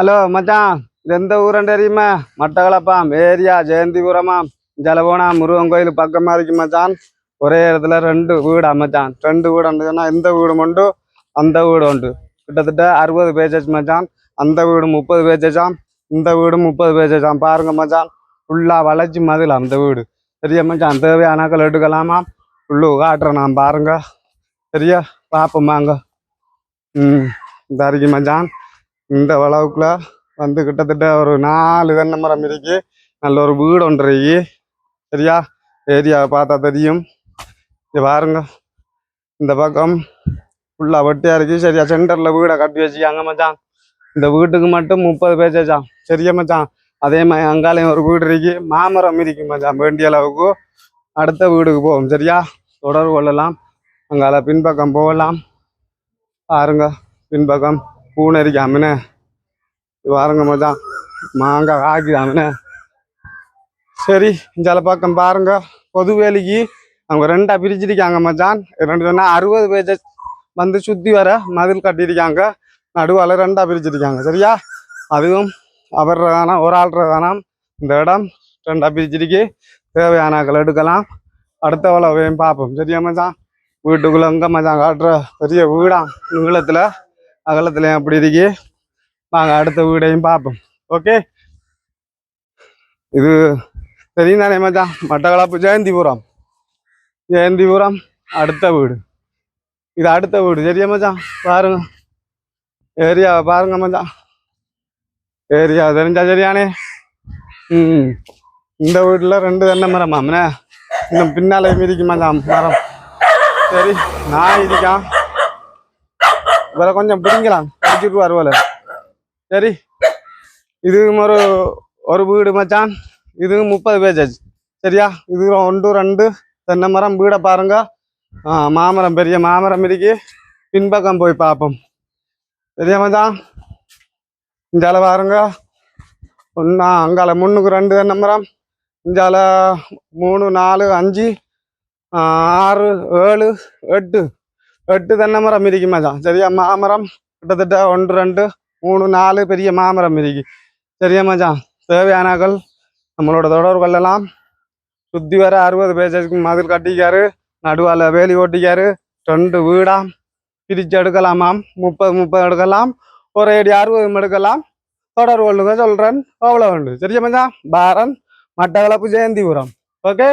Hello மச்சான். இது எந்த ஊரன் தெரியுமா? மட்டக்களப்பாம். ஏரியா ஜெயந்திபுரமாம். ஜலபோனா முருகன் கோயில் பக்கமாக இருக்கு மச்சான். ஒரே இடத்துல ரெண்டு வீடா மச்சான். ரெண்டு வீடு உண்டுன்னா இந்த வீடு உண்டு அந்த வீடு உண்டு கிட்டத்தட்ட அறுபது பேஜஸ் மச்சான். அந்த வீடு முப்பது பேஜஸாம் இந்த வீடு முப்பது பேஜஸாம் பாருங்க மச்சான். ஃபுல்லாக வளைச்சி மதில் அந்த வீடு. சரியா மச்சான்? தேவையானாக்கள் எடுக்கலாமா? உள்ளு காட்டுறேன் நான் பாருங்க. சரியா? பார்ப்போமாங்க ம். இந்த அருகே மச்சான். இந்த அளவுக்குல வந்து கிட்டத்தட்ட ஒரு நாலு தென்னை மரம் இருக்கு. நல்ல ஒரு வீடு ஒன்று இருக்கு. சரியா? ஏரியாவை பார்த்தா தெரியும். இது பாருங்க. இந்த பக்கம் ஃபுல்லாக வெட்டியா இருக்கு. சரியா? சென்டர்ல வீடை கட்டி வச்சுக்காங்க மச்சான். இந்த வீட்டுக்கு மட்டும் முப்பது பேச்சாச்சான் சரியா மச்சான்? அதே மாதிரி அங்காலையும் ஒரு வீடு இருக்கு. மாமரம் இருக்கு மச்சான். வேண்டிய அளவுக்கு அடுத்த வீடுக்கு போவோம். சரியா? தொடர்பு கொள்ளலாம். அங்கால பின்பக்கம் போகலாம். பாருங்க. பின்பக்கம். பூனரிக்காமனே இருக்காமனே பாருங்க மச்சான் மாங்காய் காய்க்குதாமனே சரி இந்த பக்கம் பாருங்க. பொது வேலைக்கு அவங்க ரெண்டா பிரிச்சிருக்காங்க மச்சான். ரெண்டு சொன்னா அறுபது பேஜ வந்து சுத்தி வர மதில் கட்டியிருக்காங்க. நடுவால ரெண்டா பிரிச்சிருக்காங்க. சரியா? அதுவும் அவர் தானம் ஒரு ஆள்ற தானாம் இந்த இடம் ரெண்டா பிரிச்சிருக்கு. தேவையானாக்கள் எடுக்கலாம். அடுத்த வளவையும் பார்ப்போம். சரியா மச்சான்? வீட்டுக்குள்ள எங்க மச்சான் காட்டுற பெரிய வீடாம் நீளத்துல. அகலத்துலையும் அப்படி இருக்கி. நாங்கள் அடுத்த வீடையும் பார்ப்போம். ஓகே இது தெரியும் தானே மச்சான். மட்டக்களப்பு ஜெயந்திபுரம். ஜெயந்திபுரம் அடுத்த வீடு. இது அடுத்த வீடு. சரியா மச்சான்? பாருங்க. ஏரியா பாருங்க மச்சான். ஏரியா தெரிஞ்சா சரியானே? ம் இந்த வீட்டில் ரெண்டு தென்னை மரம் மாமனே இன்னும் பின்னாலே மிதிக்கு மச்சான் மரம். சரி நான் இருக்கான் வேற கொஞ்சம் பிடிங்கலாம். பிடிச்சிட்டு வருவோல சரி. இதுவும் ஒரு ஒரு வீடு மச்சான். இதுவும் முப்பது பேஜ் சரியா? இது ஒன்று ரெண்டு. தென்னை மரம் வீடை பாருங்க. மாமரம் பெரிய மாமரம் இருக்கு. பின்பக்கம் போய் பார்ப்போம். சரியா மச்சான்? இஞ்சால பாருங்க. ஒன்றா அங்கால முன்னுக்கு ரெண்டு தென்னை மரம். இஞ்சால மூணு நாலு அஞ்சு ஆறு ஏழு எட்டு. எட்டு தென்னை மரம் இருக்கு மச்சான் சரியா? மாமரம் கிட்டத்தட்ட ஒன்று ரெண்டு மூணு நாலு பெரிய மாமரம் இருக்கு சரியா மச்சான்? தேவையானாக்கள் நம்மளோட தொடர்பு கொள்ளலாம் சுத்தி வர அறுபது பேஜஸ்க்கு மதில் கட்டிக்காரு நடுவால வேலி ஓட்டிக்காரு ரெண்டு வீடாம் பிரிச்சு எடுக்கலாமாம். முப்பது முப்பது எடுக்கலாம். ஒரு அடி அறுபது எடுக்கலாம். தொடர்பு கொள்ளுங்க சொல்றேன். அவ்வளோ உண்டு. சரியா மச்சான்? பாரன் மட்டக்களப்பு ஜெயந்திபுரம். ஓகே?